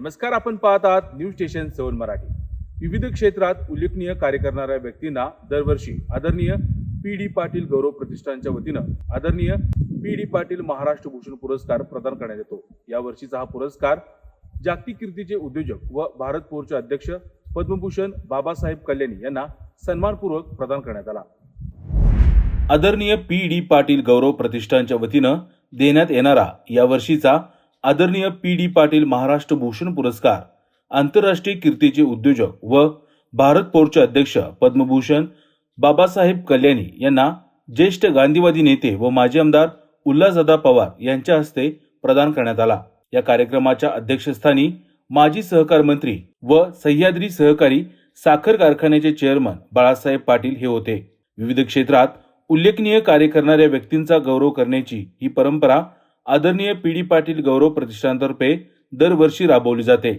नमस्कार आपण पाहत आहात न्यूज स्टेशन सेवन मराठी. विविध क्षेत्रात उल्लेखनीय कार्य करणाऱ्या व्यक्तींना दरवर्षी आदरणीय पी डी पाटील गौरव प्रतिष्ठानच्या वतीनं आदरणीय पी डी पाटील महाराष्ट्र भूषण पुरस्कार प्रदान करण्यात येतो. या वर्षीचा हा पुरस्कार जागतिक कीर्तीचे उद्योजक व भारत पोरचे अध्यक्ष पद्मभूषण बाबासाहेब कल्याणी यांना सन्मानपूर्वक प्रदान करण्यात आला. आदरणीय पी डी पाटील गौरव प्रतिष्ठानच्या वतीनं देण्यात येणारा या वर्षीचा आदरणीय पी डी पाटील महाराष्ट्र भूषण पुरस्कार आंतरराष्ट्रीय कीर्तीचे उद्योजक व भारत पोरचे अध्यक्ष पद्मभूषण बाबासाहेब कल्याणी यांना ज्येष्ठ गांधीवादी नेते व माजी आमदार उल्हासदादा पवार यांच्या हस्ते प्रदान करण्यात आला. या कार्यक्रमाच्या अध्यक्षस्थानी माजी सहकार मंत्री व सह्याद्री सहकारी साखर कारखान्याचे चेअरमन बाळासाहेब पाटील हे होते. विविध क्षेत्रात उल्लेखनीय कार्य करणाऱ्या व्यक्तींचा गौरव करण्याची ही परंपरा आदरणीय पी डी पाटील गौरव प्रतिष्ठानतर्फे दरवर्षी राबवली जाते.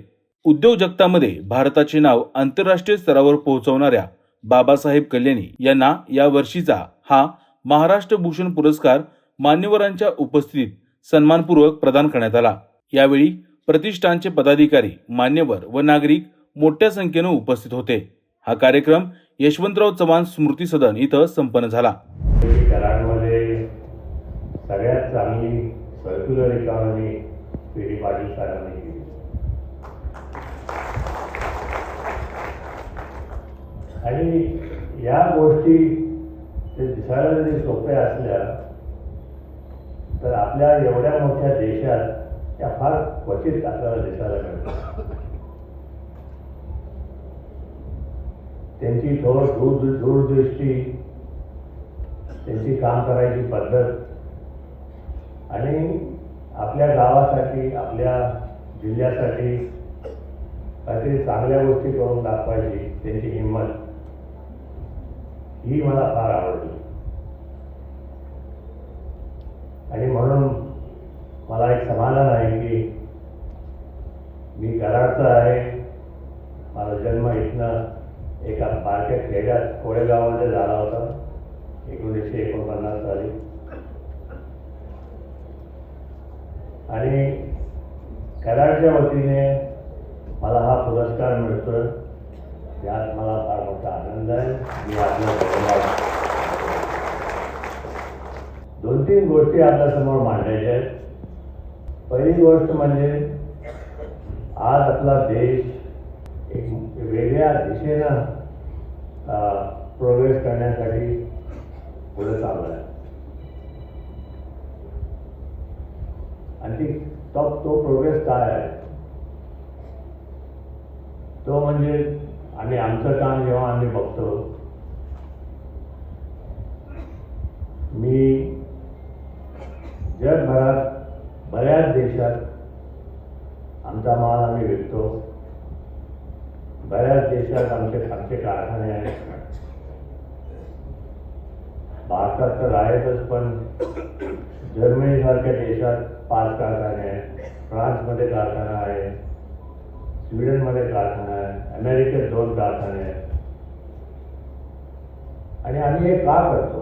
उद्योग जगतामध्ये भारताचे नाव आंतरराष्ट्रीय स्तरावर पोहोचवणाऱ्या बाबासाहेब कल्याणी यांना या वर्षीचा हा महाराष्ट्र भूषण पुरस्कार मान्यवरांच्या उपस्थितीत सन्मानपूर्वक प्रदान करण्यात आला. यावेळी प्रतिष्ठानचे पदाधिकारी मान्यवर व नागरिक मोठ्या संख्येनं उपस्थित होते. हा कार्यक्रम यशवंतराव चव्हाण स्मृती सदन इथं संपन्न झाला. सगळ्यात चांगली सर्क्युलर इकॉनॉमी पिढी पाटील केली आणि या गोष्टी ते दिसायला जरी सोप्या असल्या तर आपल्या एवढ्या मोठ्या देशात त्या फार क्वचित आपल्याला दिसायला मिळतात. त्यांची थोड दूरदृष्टी त्यांची काम करायची पद्धत आणि आपल्या गावासाठी आपल्या जिल्ह्यासाठी काहीतरी चांगल्या गोष्टी करून दाखवायची त्यांची हिंमत. ही मला फार आवडली. आणि म्हणून मला एक समाधान आहे की मी कराडचा आहे. माझा जन्म इथनं एका बारक्या खेड्यात कोळेगावमध्ये झाला होता एकोणीसशे एकोणपन्नास साली. आणि कराडच्या वतीने मला हा पुरस्कार मिळतो यात मला फार मोठा आनंद आहे. मी धन्यवाद दोन तीन गोष्टी आपल्यासमोर मांडायच्या आहेत. पहिली गोष्ट म्हणजे आज आपला देश एक वेगळ्या दिशेनं प्रोग्रेस करण्यासाठी पुढे चालू आहे आणि ती तो तो प्रोग्रेस काय आहे? तो म्हणजे आम्ही आमचं काम जेव्हा आम्ही बघतो मी जगभरात बऱ्याच देशात आमचा माल आम्ही विकतो. बऱ्याच देशात आमचे आमचे कारखाने आहेत. भारतात तर आहेतच पण जर्मनीसारख्या देशात पाच कारखाने आहेत. फ्रान्समध्ये कारखाना आहे. स्वीडनमध्ये कारखाना आहे. अमेरिकेत दोन कारखाने आहेत. आणि आम्ही हे का करतो.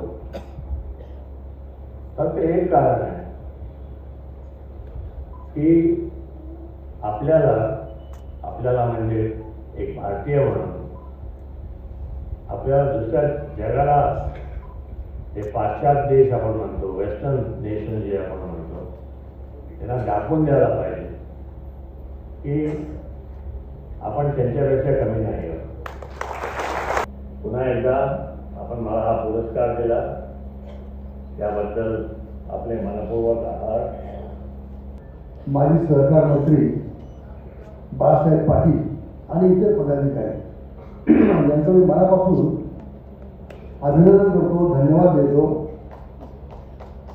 फक्त एक कारण आहे. की आपल्याला आपल्याला म्हणजे एक भारतीय म्हणून आपल्याला दुसऱ्या जगाला हे पाश्चात्य देश आपण म्हणतो वेस्टर्न नेशन जे आपण म्हणतो त्यांना दाखवून द्यायला पाहिजे की आपण त्यांच्यापेक्षा कमी नाही आहोत. पुन्हा एकदा आपण मला हा पुरस्कार दिला. त्याबद्दल आपले मनपूर्वक आभार. माजी सहकार मंत्री बाळासाहेब पाटील आणि इतर पदाधिकारी. यांचं मी मनापासून अभिनंदन करतो धन्यवाद देतो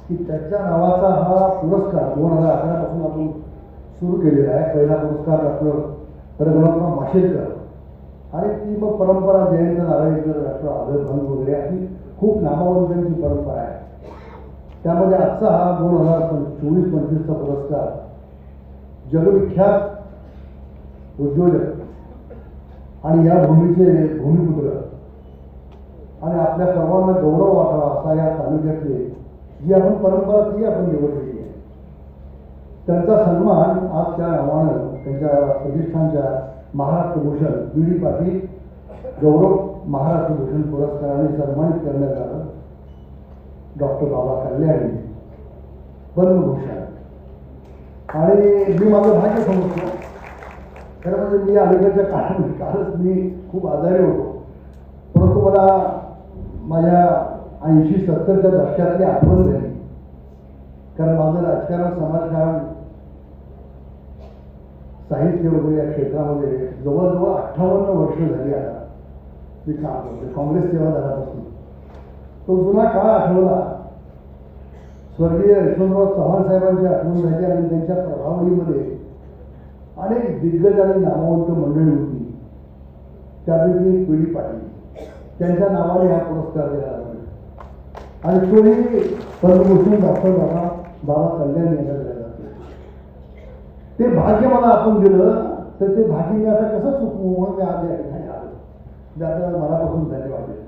की त्याच्या नावाचा हा पुरस्कार दोन हजार अकरापासून आपण सुरू केलेला आहे. पहिला पुरस्कार डॉक्टर रघुनाथराव माशेलकर आणि ती मग परंपरा जयंत नारायणकर डॉक्टर आदर भंग वगैरे अशी खूप नामावंतांची परंपरा आहे. त्यामध्ये आजचा हा दोन हजार चोवीस पंचवीसचा पुरस्कार जगविख्यात उद्योजक आणि या भूमीचे भूमिपुत्र आणि आपल्या सर्वांना गौरव वाटावा असा या तालुक्यातले जी आपण परंपरा ती आपण निवडलेली आहे. त्यांचा सन्मान आज त्या नावानं त्यांच्या प्रतिष्ठानच्या महाराष्ट्र भूषण बी डी पाटील गौरव महाराष्ट्र भूषण पुरस्काराने सन्मानित करण्यात आलं. डॉक्टर बाबा कल्याणी पद्मभूषण आणि मी माझं भाग्य समजतो. खरं म्हणजे मी अलीकडच्या काळात कालच मी खूप आजारी होतो. परंतु मला माझ्या ऐंशी सत्तरच्या दशकातली आठवण झाली. कारण माझं राजकारण समाजकारण साहित्य वगैरे या क्षेत्रामध्ये जवळजवळ अठ्ठावन्न वर्ष झाली आता मी काम करतो काँग्रेस सेवा झाल्यापासून तो जुना काळ आठवला. स्वर्गीय यशवंतराव चव्हाण साहेबांची आठवण झाली आणि त्यांच्या प्रभावळीमध्ये अनेक दिग्गज आणि नामवंत मंडळी होती. त्यापैकी एक पिढी पाटील. त्यांच्या नावाने हा पुरस्कार दिला जातो. आणि तोही पद्मभूषण डॉक्टर बाबा बाबा कल्याण यांना दिला जातो. ते भाग्य मला आपण दिलं तर ते भाग्य मी आता कसं चुकवू म्हणून मी आज या ठिकाणी आलो. ज्याचा आता मनापासून धन्यवाद देतो.